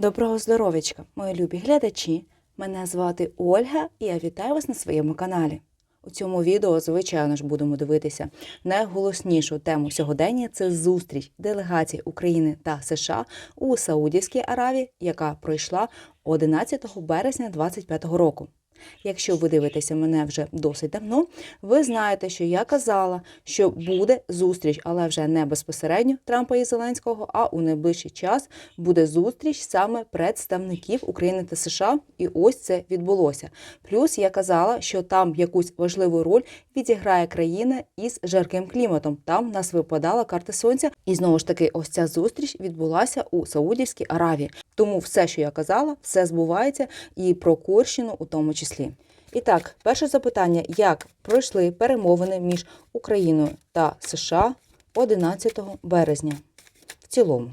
Доброго здоров'ячка, мої любі глядачі. Мене звати Ольга і я вітаю вас на своєму каналі. У цьому відео, звичайно ж, будемо дивитися найголоснішу тему сьогодення це зустріч делегацій України та США у Саудівській Аравії, яка пройшла 11 березня 2025 року. Якщо ви дивитеся мене вже досить давно, ви знаєте, що я казала, що буде зустріч, але вже не безпосередньо Трампа і Зеленського, а у найближчий час буде зустріч саме представників України та США, і ось це відбулося. Плюс я казала, що там якусь важливу роль відіграє країна із жарким кліматом. Там нас випадала карта сонця, і знову ж таки, ось ця зустріч відбулася у Саудівській Аравії. Тому все, що я казала, все збувається, і про Курщину у тому числі. І так, перше запитання: як пройшли перемовини між Україною та США 11 березня? В цілому.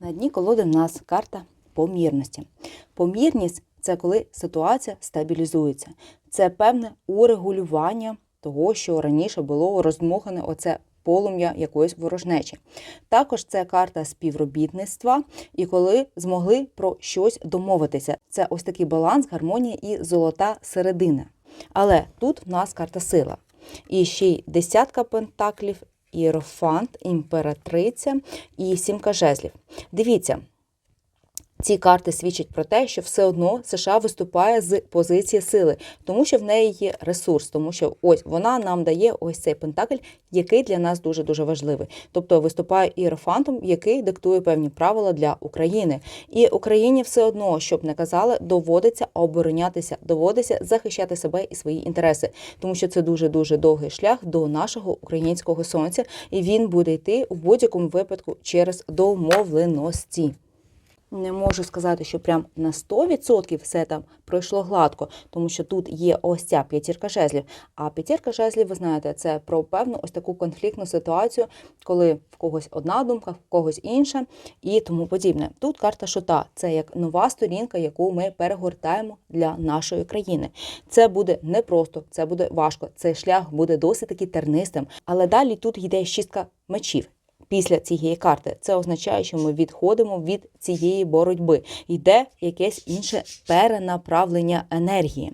На дні колоди в нас карта помірності. Помірність це коли ситуація стабілізується. Це певне урегулювання того, що раніше було роздмухане оце полум'я якоїсь ворожнечі. Також це карта співробітництва, і коли змогли про щось домовитися. Це ось такий баланс, гармонія і золота середина. Але тут в нас карта сила. І ще й десятка пентаклів, іерофант, імператриця і сімка жезлів. Дивіться. Ці карти свідчать про те, що все одно США виступає з позиції сили, тому що в неї є ресурс, тому що ось вона нам дає ось цей пентакль, який для нас дуже дуже важливий. Тобто виступає іерофантом, який диктує певні правила для України. І Україні все одно, щоб не казали, доводиться оборонятися, доводиться захищати себе і свої інтереси, тому що це дуже дуже довгий шлях до нашого українського сонця, і він буде йти у будь-якому випадку через домовленості. Не можу сказати, що прям на 100% все там пройшло гладко, тому що тут є ось ця п'ятірка жезлів. А п'ятірка жезлів, ви знаєте, це про певну ось таку конфліктну ситуацію, коли в когось одна думка, в когось інша і тому подібне. Тут карта шута це як нова сторінка, яку ми перегортаємо для нашої країни. Це буде непросто, це буде важко. Цей шлях буде досить таки тернистим. Але далі тут йде шістка мечів після цієї карти. Це означає, що ми відходимо від цієї боротьби. Йде якесь інше перенаправлення енергії.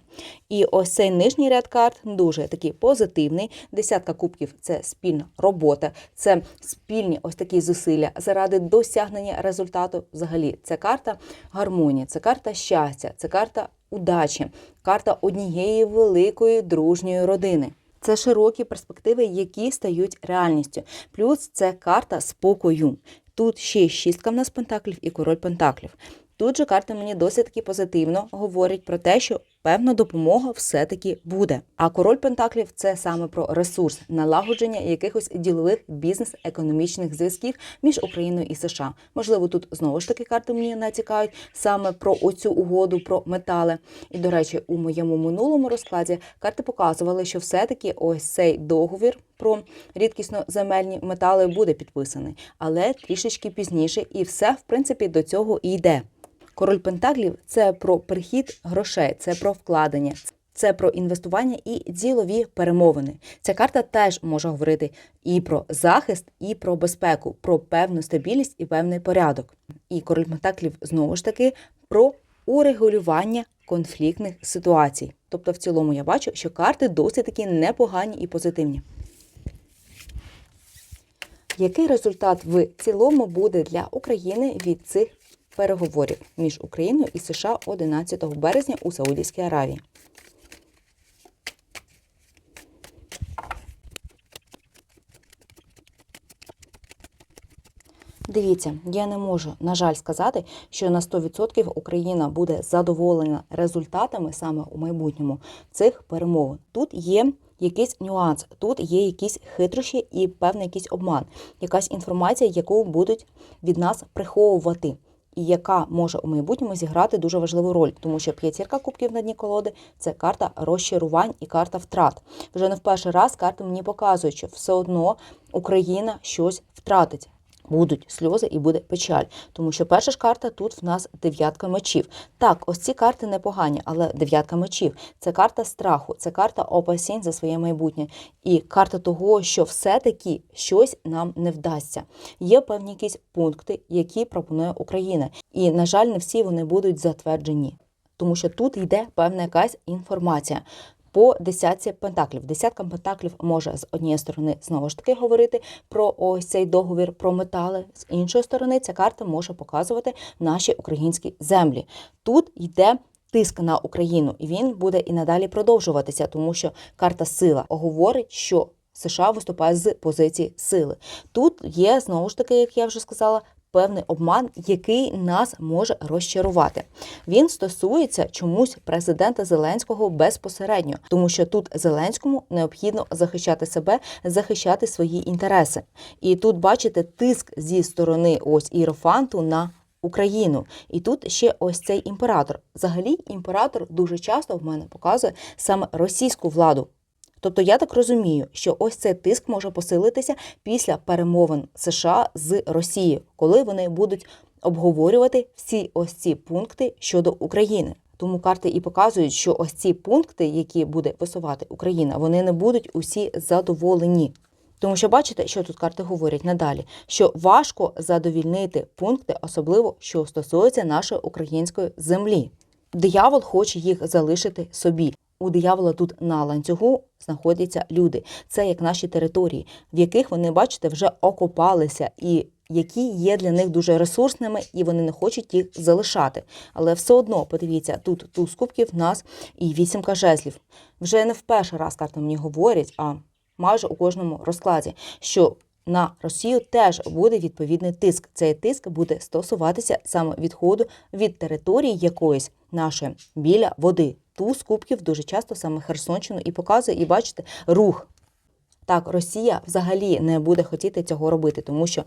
І ось цей нижній ряд карт дуже такий позитивний. Десятка кубків це спільна робота, це спільні ось такі зусилля заради досягнення результату. Взагалі, це карта гармонії, це карта щастя, це карта удачі, карта однієї великої дружньої родини. Це широкі перспективи, які стають реальністю. Плюс це карта спокою. Тут ще шістка в нас пентаклів і король пентаклів. Тут же карти мені досить таки позитивно говорять про те, що певна допомога все-таки буде. А король Пентаклів це саме про ресурс, налагодження якихось ділових бізнес-економічних зв'язків між Україною і США. Можливо, тут знову ж таки карти мені натякають саме про оцю угоду про метали. І, до речі, у моєму минулому розкладі карти показували, що все-таки ось цей договір. Про рідкісно земельні метали буде підписаний, але трішечки пізніше, і все в принципі до цього і йде. Король Пентаклів це про прихід грошей, це про вкладення, це про інвестування і ділові перемовини. Ця карта теж може говорити і про захист, і про безпеку, про певну стабільність і певний порядок. І король Пентаклів знову ж таки про урегулювання конфліктних ситуацій. Тобто, в цілому я бачу, що карти досить таки непогані і позитивні. Який результат в цілому буде для України від цих переговорів між Україною і США 11 березня у Саудівській Аравії. Дивіться, я не можу, на жаль, сказати, що на 100% Україна буде задоволена результатами саме у майбутньому цих перемовин. Тут є якийсь нюанс, тут є якісь хитрощі і певний якийсь обман, якась інформація, яку будуть від нас приховувати і яка може у майбутньому зіграти дуже важливу роль, тому що п'ятірка кубків на дні колоди це карта розчарувань і карта втрат. Вже не в перший раз карти мені показують, що все одно Україна щось втратить. Будуть сльози і буде печаль, тому що перша ж карта тут в нас дев'ятка мечів. Так, ось ці карти непогані, але дев'ятка мечів це карта страху, це карта опасінь за своє майбутнє, і карта того, що все-таки щось нам не вдасться. Є певні якісь пункти, які пропонує Україна, і на жаль, не всі вони будуть затверджені, тому що тут йде певна якась інформація. По десятці пентаклів. Десятка пентаклів може з однієї сторони знову ж таки говорити про ось цей договір про метали. З іншої сторони, ця карта може показувати наші українські землі. Тут йде тиск на Україну, і він буде і надалі продовжуватися, тому що карта сила говорить, що США виступає з позиції сили. Тут є знову ж таки, як я вже сказала. Певний обман, який нас може розчарувати. Він стосується чомусь президента Зеленського безпосередньо, тому що тут Зеленському необхідно захищати себе, захищати свої інтереси. І тут бачите тиск зі сторони ось іерофанту на Україну. І тут ще ось цей імператор. Взагалі, імператор дуже часто в мене показує саме російську владу. Тобто я так розумію, що ось цей тиск може посилитися після перемовин США з Росією, коли вони будуть обговорювати всі ось ці пункти щодо України. Тому карти і показують, що ось ці пункти, які буде висувати Україна, вони не будуть усі задоволені. Тому що бачите, що тут карти говорять надалі, що важко задовільнити пункти, особливо що стосується нашої української землі. Диявол хоче їх залишити собі. У диявола тут на ланцюгу знаходяться люди. Це як наші території, в яких вони, бачите, вже окопалися, і які є для них дуже ресурсними, і вони не хочуть їх залишати. Але все одно, подивіться, тут туз кубків нас і вісімка жезлів. Вже не в перший раз карта мені говорять, а майже у кожному розкладі, що на Росію теж буде відповідний тиск. Цей тиск буде стосуватися саме відходу від території якоїсь нашої біля води. Туз кубків дуже часто саме Херсонщину і показує, і бачите, рух. Так, Росія взагалі не буде хотіти цього робити, тому що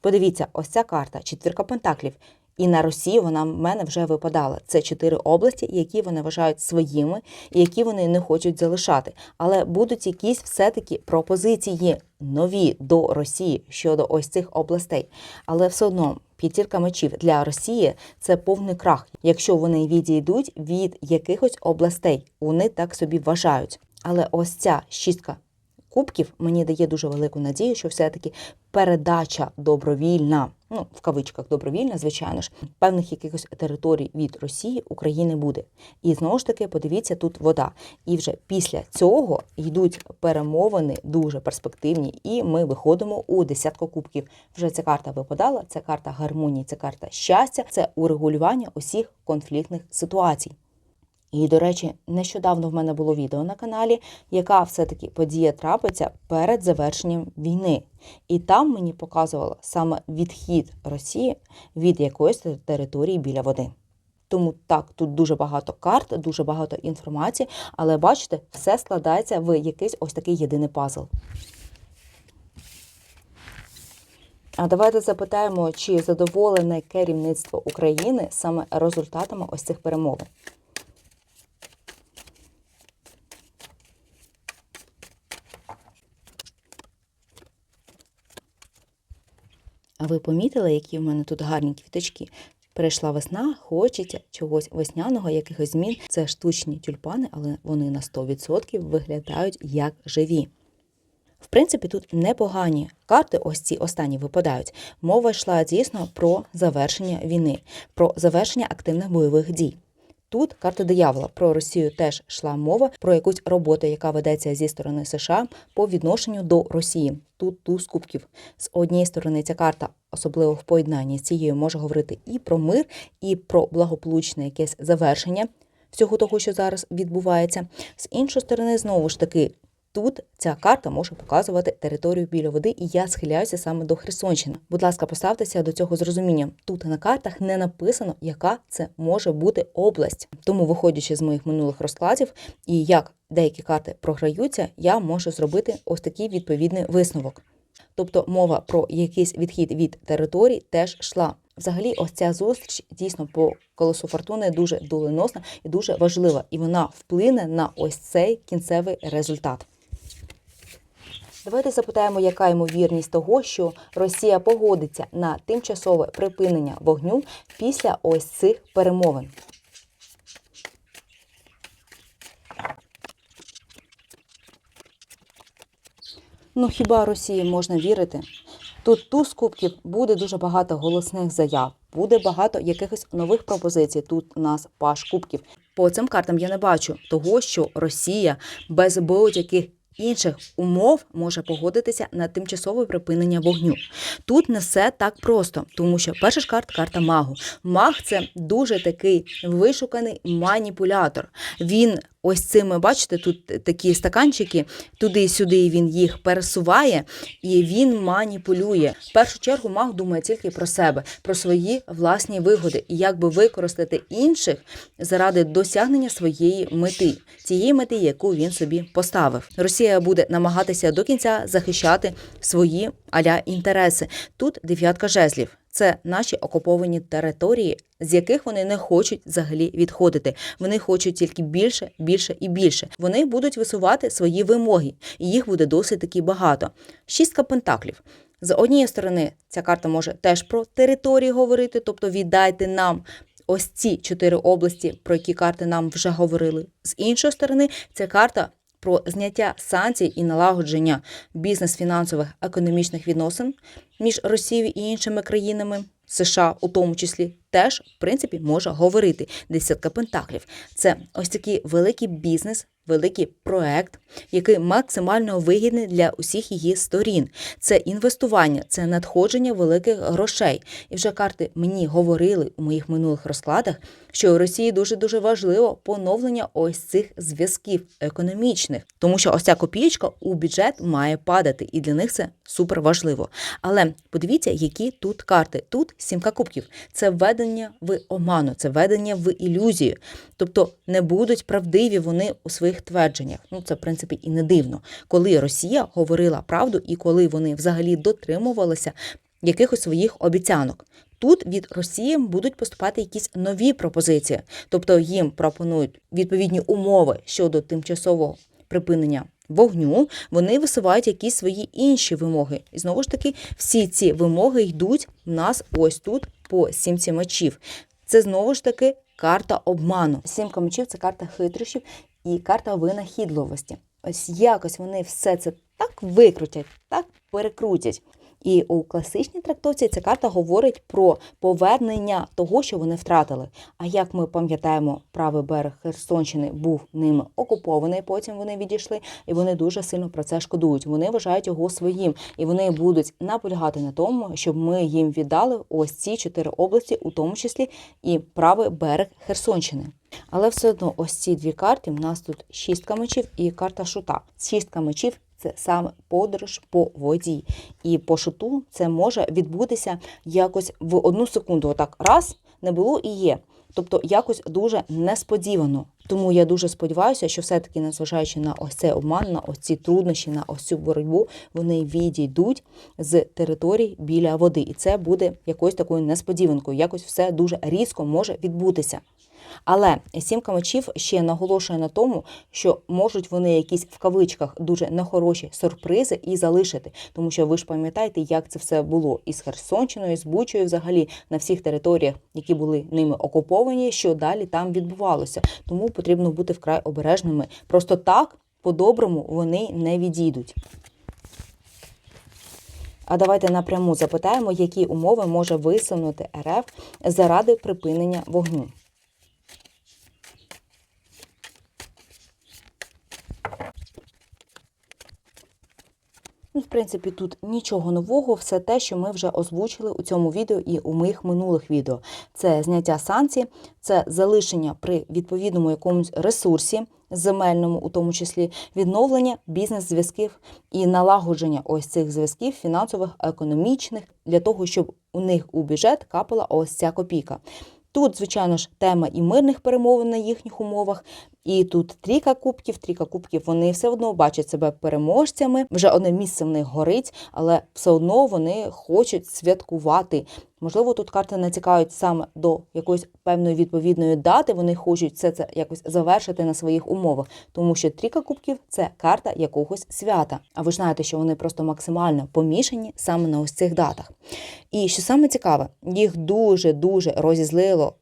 подивіться, ось ця карта, четвірка пентаклів. І на Росію вона в мене вже випадала. Це чотири області, які вони вважають своїми, і які вони не хочуть залишати. Але будуть якісь все-таки пропозиції нові до Росії щодо ось цих областей. Але все одно п'ятірка мечів для Росії це повний крах, якщо вони відійдуть від якихось областей. Вони так собі вважають. Але ось ця шістка кубків мені дає дуже велику надію, що все-таки передача добровільна, ну в кавичках добровільна, звичайно ж, певних якихось територій від Росії України буде. І знову ж таки, подивіться, тут вода. І вже після цього йдуть перемовини дуже перспективні, і ми виходимо у десятку кубків. Вже ця карта випадала, це карта гармонії, це карта щастя, це урегулювання усіх конфліктних ситуацій. І, до речі, нещодавно в мене було відео на каналі, яка все-таки подія трапиться перед завершенням війни. І там мені показувало саме відхід Росії від якоїсь території біля води. Тому так, тут дуже багато карт, дуже багато інформації, але бачите, все складається в якийсь ось такий єдиний пазл. А давайте запитаємо, чи задоволене керівництво України саме результатами ось цих перемовин. А ви помітили, які в мене тут гарні квіточки? Прийшла весна, хочеться чогось весняного, якихось змін. Це штучні тюльпани, але вони на 100% виглядають як живі. В принципі, тут непогані карти, ось ці останні випадають. Мова йшла звісно, про завершення війни, про завершення активних бойових дій. Тут карта диявола про Росію теж йшла мова про якусь роботу, яка ведеться зі сторони США по відношенню до Росії. Тут туз кубків. З однієї сторони, ця карта, особливо в поєднанні з цією, може говорити і про мир, і про благополучне якесь завершення всього того, що зараз відбувається. З іншої сторони, знову ж таки, Тут ця карта може показувати територію біля води, і я схиляюся саме до Херсонщини. Будь ласка, поставтеся до цього з розумінням. Тут на картах не написано, яка це може бути область. Тому, виходячи з моїх минулих розкладів і як деякі карти програються, я можу зробити ось такий відповідний висновок. Тобто мова про якийсь відхід від територій теж йшла. Взагалі, ось ця зустріч дійсно по колесу фортуни дуже доленосна і дуже важлива, і вона вплине на ось цей кінцевий результат. Давайте запитаємо, яка ймовірність того, що Росія погодиться на тимчасове припинення вогню після ось цих перемовин. Ну хіба Росії можна вірити? Тут туз кубків буде дуже багато голосних заяв, буде багато якихось нових пропозицій. Тут у нас паш кубків. По цим картам я не бачу того, що Росія без будь-яких інших умов може погодитися на тимчасове припинення вогню. Тут не все так просто, тому що перша ж карта карта магу. Маг це дуже такий вишуканий маніпулятор. Він ось цими, бачите, тут такі стаканчики, туди-сюди він їх пересуває і він маніпулює. В першу чергу маг думає тільки про себе, про свої власні вигоди і як би використати інших заради досягнення своєї мети, тієї мети, яку він собі поставив. Росія буде намагатися до кінця захищати свої аля інтереси. Тут дев'ятка жезлів. Це наші окуповані території, з яких вони не хочуть взагалі відходити. Вони хочуть тільки більше, більше і більше. Вони будуть висувати свої вимоги, і їх буде досить таки багато. Шістка пентаклів. З однієї сторони, ця карта може теж про території говорити, тобто віддайте нам ось ці чотири області, про які карти нам вже говорили. З іншої сторони, ця карта. Про зняття санкцій і налагодження бізнес-фінансових економічних відносин між Росією і іншими країнами, США у тому числі, теж в принципі може говорити. Десятка пентаклів. Це ось такий великий бізнес, великий проект, який максимально вигідний для усіх її сторін. Це інвестування, це надходження великих грошей. І вже карти мені говорили у моїх минулих розкладах, що у Росії дуже дуже важливо поновлення ось цих зв'язків економічних, тому що ось ця копієчка у бюджет має падати, і для них це супер важливо. Але подивіться, які тут карти. Тут сімка кубків. Це введення в оману, це введення в ілюзію. Тобто не будуть правдиві вони у своїх твердженнях. Ну це в принципі і не дивно, коли Росія говорила правду і коли вони взагалі дотримувалися якихось своїх обіцянок. Тут від Росії будуть поступати якісь нові пропозиції, тобто їм пропонують відповідні умови щодо тимчасового припинення вогню. Вони висувають якісь свої інші вимоги. І знову ж таки, всі ці вимоги йдуть в нас ось тут по сімці мечів. Це знову ж таки карта обману. Сімка мечів це карта хитрощів і карта винахідливості. Ось якось вони все це так викрутять, так перекрутять. І у класичній трактовці ця карта говорить про повернення того, що вони втратили. А як ми пам'ятаємо, правий берег Херсонщини був ними окупований. Потім вони відійшли, і вони дуже сильно про це шкодують. Вони вважають його своїм, і вони будуть наполягати на тому, щоб ми їм віддали ось ці чотири області, у тому числі і правий берег Херсонщини. Але все одно, ось ці дві карти. У нас тут шістка мечів і карта шута. Шістка мечів це саме подорож по воді. І по шуту це може відбутися якось в одну секунду. Отак раз не було і є. Тобто якось дуже несподівано. Тому я дуже сподіваюся, що все-таки, незважаючи на ось цей обман, на ось ці труднощі, на ось цю боротьбу, вони відійдуть з територій біля води. І це буде якоюсь такою несподіванкою. Якось все дуже різко може відбутися. Але сімка мечів ще наголошує на тому, що можуть вони якісь в кавичках дуже нехороші сюрпризи і залишити, тому що ви ж пам'ятаєте, як це все було із Херсонщиною, з Бучою, взагалі на всіх територіях, які були ними окуповані, що далі там відбувалося. Тому потрібно бути вкрай обережними. Просто так, по-доброму, вони не відійдуть. А давайте напряму запитаємо, які умови може висунути РФ заради припинення вогню. Ну, в принципі, тут нічого нового, все те, що ми вже озвучили у цьому відео і у моїх минулих відео. Це зняття санкцій, це залишення при відповідному якомусь ресурсі, земельному, у тому числі, відновлення бізнес-зв'язків і налагодження ось цих зв'язків фінансових, економічних, для того, щоб у них у бюджет капала ось ця копійка. Тут, звичайно ж, тема і мирних перемовин на їхніх умовах, І тут трійка кубків, трійка кубків, вони все одно бачать себе переможцями. Вже одне місце в них горить, але все одно вони хочуть святкувати. Можливо, тут карти натякають саме до якоїсь певної відповідної дати. Вони хочуть все це якось завершити на своїх умовах, тому що трійка кубків це карта якогось свята. А ви ж знаєте, що вони просто максимально помішані саме на ось цих датах. І що саме цікаве, їх дуже дуже розізлило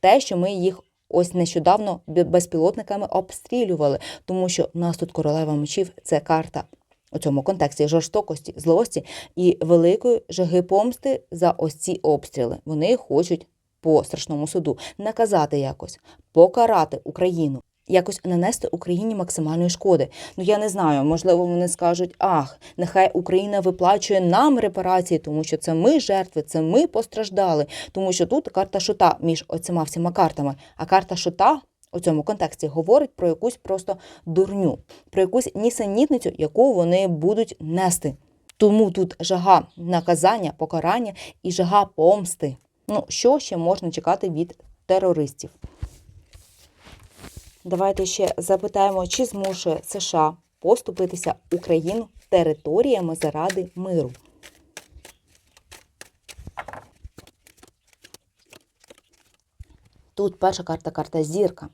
те, що ми їх. Ось нещодавно безпілотниками обстрілювали, тому що в нас тут королева мечів це карта у цьому контексті жорстокості, злості і великої жаги помсти за ось ці обстріли. Вони хочуть по страшному суду наказати якось, покарати Україну. Якось нанести Україні максимальної шкоди. Ну я не знаю, можливо, вони скажуть: ах, нехай Україна виплачує нам репарації, тому що це ми жертви, це ми постраждали. Тому що тут карта шута між оцима всіма картами. А карта шута у цьому контексті говорить про якусь просто дурню, про якусь нісенітницю, яку вони будуть нести. Тому тут жага наказання, покарання і жага помсти. Ну, що ще можна чекати від терористів? Давайте ще запитаємо, чи змушує США поступитися Україну територіями заради миру. Тут перша карта карта зірка.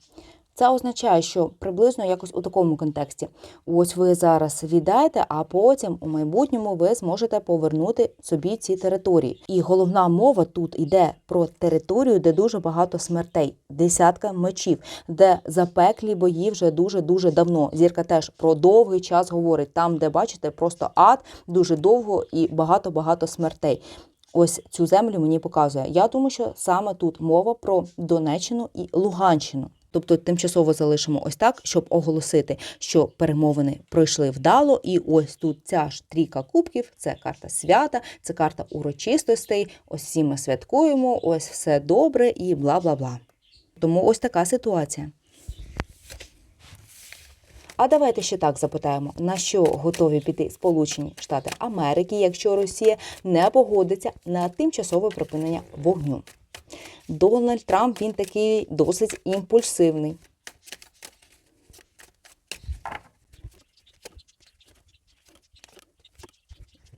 Це означає, що приблизно якось у такому контексті. Ось ви зараз віддаєте, а потім у майбутньому ви зможете повернути собі ці території. І головна мова тут йде про територію, де дуже багато смертей, десятка мечів, де запеклі бої вже дуже дуже давно. Зірка теж про довгий час говорить там, де бачите, просто ад дуже довго і багато багато смертей. Ось цю землю мені показує. Я думаю, що саме тут мова про Донеччину і Луганщину. Тобто тимчасово залишимо ось так, щоб оголосити, що перемовини пройшли вдало, і ось тут ця ж трійка кубків, це карта свята, це карта урочистостей. Ось всі ми святкуємо, ось все добре і бла бла бла. Тому ось така ситуація. А давайте ще так запитаємо, на що готові піти Сполучені Штати Америки, якщо Росія не погодиться на тимчасове припинення вогню. Дональд Трамп він такий досить імпульсивний.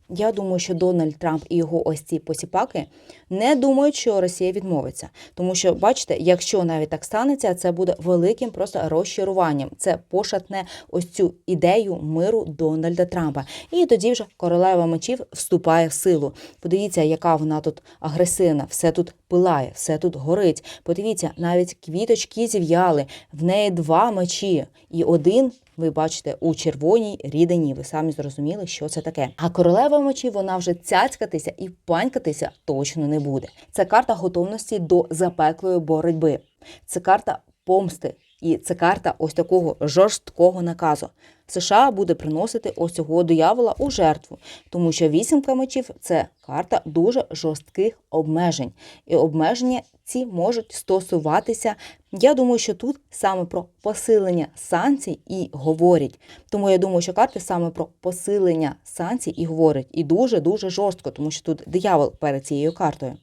Я думаю, що Дональд Трамп і його ось ці посіпаки не думають, що Росія відмовиться. Тому що, бачите, якщо навіть так станеться, це буде великим просто розчаруванням. Це пошатне ось цю ідею миру Дональда Трампа. І тоді вже королева мечів вступає в силу. Подивіться, яка вона тут агресивна, все тут пилає, все тут горить. Подивіться, навіть квіточки зів'яли, в неї два мечі, і один ви бачите у червоній рідині. Ви самі зрозуміли, що це таке. А королева мечі вона вже цяцькатися і панькатися точно не буде. Це карта готовності до запеклої боротьби. Це карта помсти. І це карта ось такого жорсткого наказу. США буде приносити ось цього диявола у жертву, тому що вісімка мечів це карта дуже жорстких обмежень. І обмеження ці можуть стосуватися. Я думаю, що тут саме про посилення санкцій і говорять. Тому я думаю, що карти саме про посилення санкцій і говорять. І дуже дуже жорстко, тому що тут диявол перед цією картою.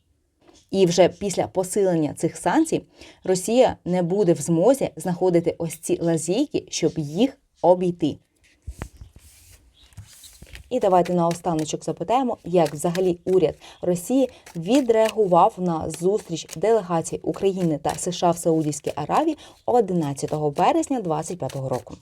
І вже після посилення цих санкцій Росія не буде в змозі знаходити ось ці лазійки, щоб їх обійти. І давайте наостаночок запитаємо, як взагалі уряд Росії відреагував на зустріч делегацій України та США в Саудівській Аравії 11 березня 2025 року.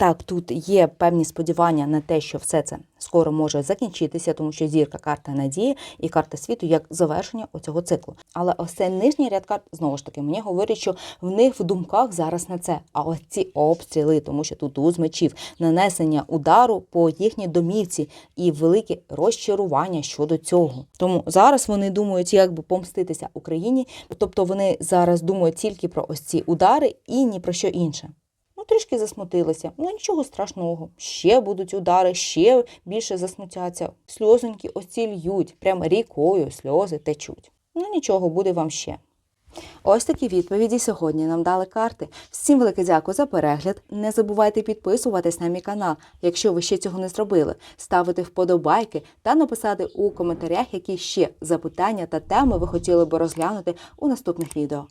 Так, тут є певні сподівання на те, що все це скоро може закінчитися, тому що зірка карта надії і карта світу як завершення оцього циклу. Але ось цей нижній ряд карт знову ж таки мені говорять, що в них в думках зараз не це. А ось ці обстріли, тому що тут уз мечів, нанесення удару по їхній домівці і велике розчарування щодо цього. Тому зараз вони думають, як би помститися Україні. Тобто вони зараз думають тільки про ось ці удари і ні про що інше. Трішки засмутилися. Ну нічого страшного. Ще будуть удари, ще більше засмутяться. Сльозоньки оці льють, прямо рікою сльози течуть. Ну нічого, буде вам ще. Ось такі відповіді сьогодні нам дали карти. Всім велике дякую за перегляд. Не забувайте підписуватись на мій канал, якщо ви ще цього не зробили, ставити вподобайки та написати у коментарях, які ще запитання та теми ви хотіли би розглянути у наступних відео.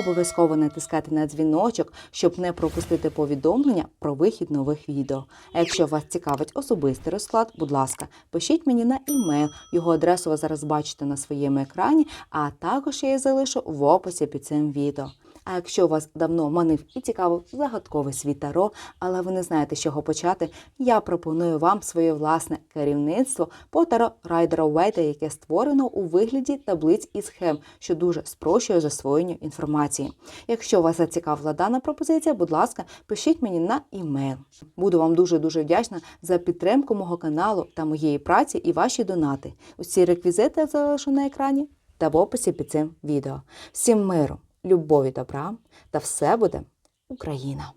Обов'язково натискати на дзвіночок, щоб не пропустити повідомлення про вихід нових відео. А якщо вас цікавить особистий розклад, будь ласка, пишіть мені на імейл. Його адресу ви зараз бачите на своєму екрані, а також я її залишу в описі під цим відео. А якщо вас давно манив і цікавив загадковий світ Таро, але ви не знаєте, з чого почати, я пропоную вам своє власне керівництво по Таро Райдера Уейта, яке створено у вигляді таблиць і схем, що дуже спрощує засвоєння інформації. Якщо вас зацікавила дана пропозиція, будь ласка, пишіть мені на імейл. Буду вам дуже дуже вдячна за підтримку мого каналу та моєї праці і ваші донати. Усі реквізити залишу на екрані та в описі під цим відео. Всім миру, любові, добра та все буде Україна!